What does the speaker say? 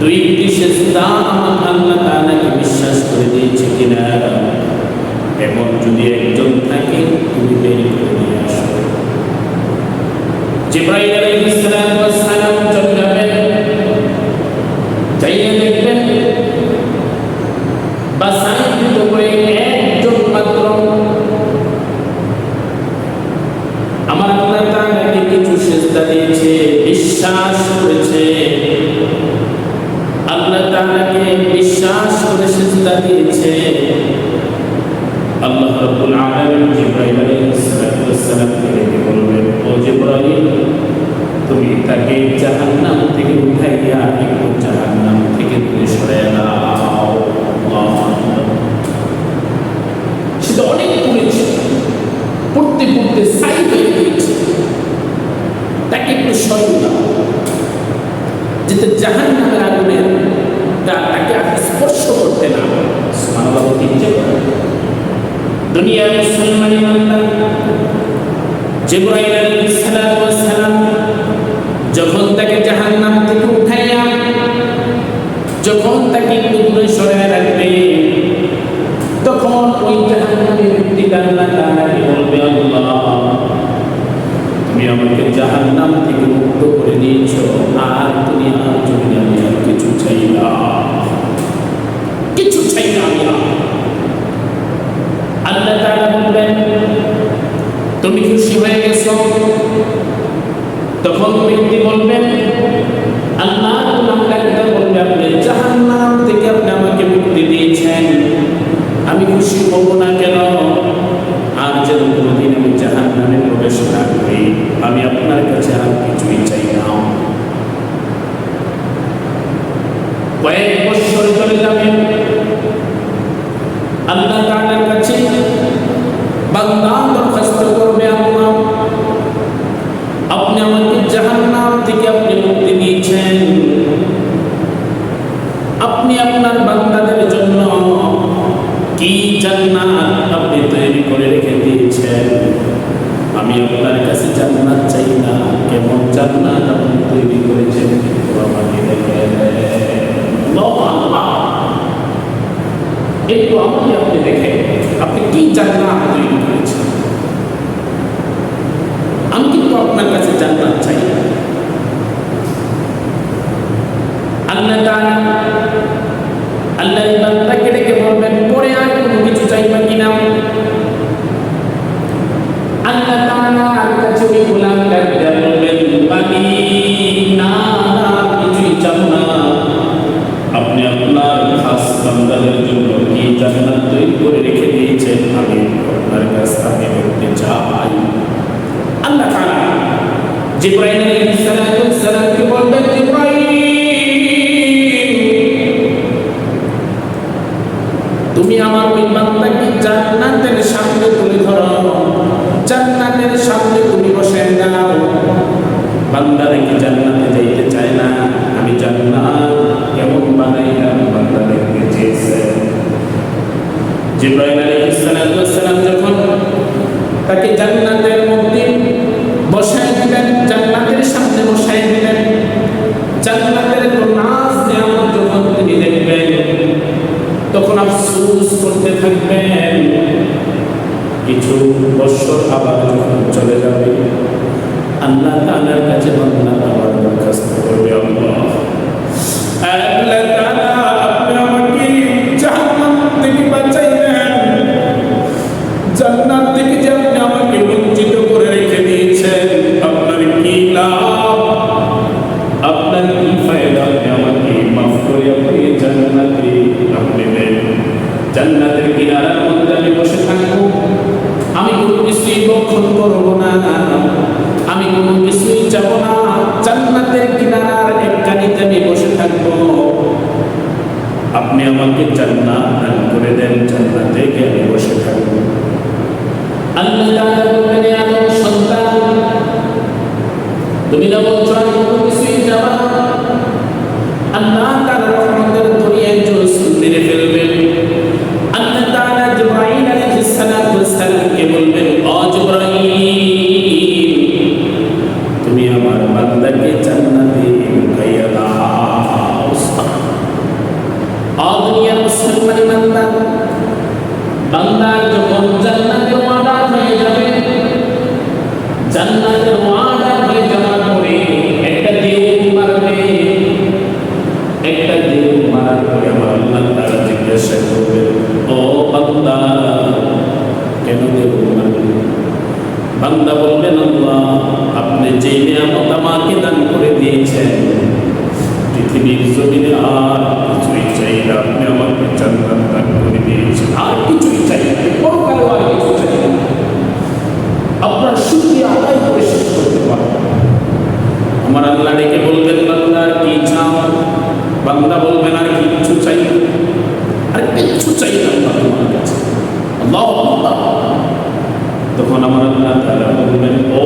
দুইটি সেজদা আল্লাহ তাআলাকে করে দিয়েছে কিনা এমন যদি একজন থাকে, তুমি বের করে নিয়ে আসো। করে একজন মাত্র আমার কিছু সেজদা দিয়েছে, বিশ্বাস করেছে। আল্লাহ তাআলাকে বিশ্বাস করে সেজদা দিয়েছে। আল্লাহ রাব্বুল আলামিন জিবরাইল আলাইহিস সালাতু ওয়াস সালামকে ডেকে বলবেন, ও জিবরাইল, তুমি তাকে জাহান্নাম থেকে উঠাইয়া একটু জাহান্নাম থেকে দূরে সরে দাও আল্লাহু আকবার। সে তো অনেক পড়েছে পড়তে পড়তে সাই হয়ে গিয়েছে। তাকে একটু সরিয়ে দাও। যাতে জাহান নামের আগুনের তাকে স্পর্শ করতে না বলতে ইচ্ছে করে। দুনিয়ার মুসলমান ইমানদার জিবরাইল আলাইহিস সালাতু ওয়াস সালাম যখন তাকে জাহান্নাম থেকে উঠাইয়া, যখন তাকে একটু দূরে রাখবে, তখন ওই জাহান্নামের ব্যক্তিটা আল্লাহ তাআলাকে বলবে, আল্লাহ, তুমি আমাকে জাহান্নাম থেকে মুক্ত করে দিয়েছ আর জমিনে আমি আর কিছু চাই না কিছু চাই না আমি আর। আল্লাহ তাআলা বলবেন তুমি খুশি হয়ে গেছো তখন ব্যক্তি বলবেন, আল্লাহ গুনাহগারটা বলবে আপনি আমাকে আমি খুশি হব না কেন? আর যেন কোনোদিন আমি জাহান্নামে আপনার কাছে চাই না। বছর চলে যাবেন আল্লাহ তাআলার কাছে বান্দা দরখাস্ত করবে আল্লাহ আপনি আমাকে জাহান্নাম থেকে আপনি মুক্তি দিয়েছেন আপনি আপনার বান্দাদের জন্য কি জান্নাত আপনি তৈরি করে রেখে দিয়েছেন। আমি আপনার কাছে জান্নাত চাই না। কেমন জান্নাত আপনি তৈরি করেছেন আমাকে একটু আমাকে আপনি দেখেন, আপনি কি জান্নাত তৈরি করেছেন? আমি কিন্তু আপনার কাছে জান্নাত চাই আল্লাহ আল্লাহ এই বান্দাকে ডেকে বলবেন পরে আর কিছু চাইবা কিনা? আল্লাহ তাআলার কাছে ওই গোলাম ডাকতে বলবেন বাকি না কিছুই চাও না। আপনি আপনার খাস বান্দাদের জন্য কি জান্নাত তৈরি করে রেখে দিয়েছেন? আমি আপনার কাছ থেকে দেখতে চাই। আল্লাহ তাআলা জিবরাইল আলাইহিস সালাতু ওয়াস জান্নাতের সামনে তুলে ধরো। জান্নাতের সামনে তুমি বসে দাও। বান্দারে কি জান্নাতে যাইতে চায় না? আমি জান্নাত কেমন বানাইলাম বান্দাদেরকে চেয়েছে। জিবরাইল আলাইহিস সালাম যখন তাকে জান্নাতের মধ্যে বসায় দিলেন, জান্নাতের সামনে বসায় দিলেন, জান্নাতের নাচ নেওয়ার যখন তিনি দেখবেন, তখন আফসোস করতে থাকবেন। কিছু বছর আবার যখন চলে যাবে আল্লাহ তালার কাছে বান্দা আবার দরখাস্ত করবে আল্লাহ। আমাকে জান্নাত দান করে দেন জান্নাত গিয়ে বসে থাকব। আল্লাহ পৃথিবীর জমিনে আর কিছুই চাই না আপনি আমাকে জান্নাত দান করে দিয়েছেন আর কিছুই চাই না পরকালে কিছু চাই আপনার শুক্রিয়া আদায় করে শেষ করতে পারবেন আমার আল্লাহ ডেকে বলবেন বান্দা কি চাও বান্দা বলবেন আর কিচ্ছু চাই না। আর কিচ্ছু চাই না আল্লাহ কাছে তখন আমার আল্লাহ তাআলা বলবেন, ও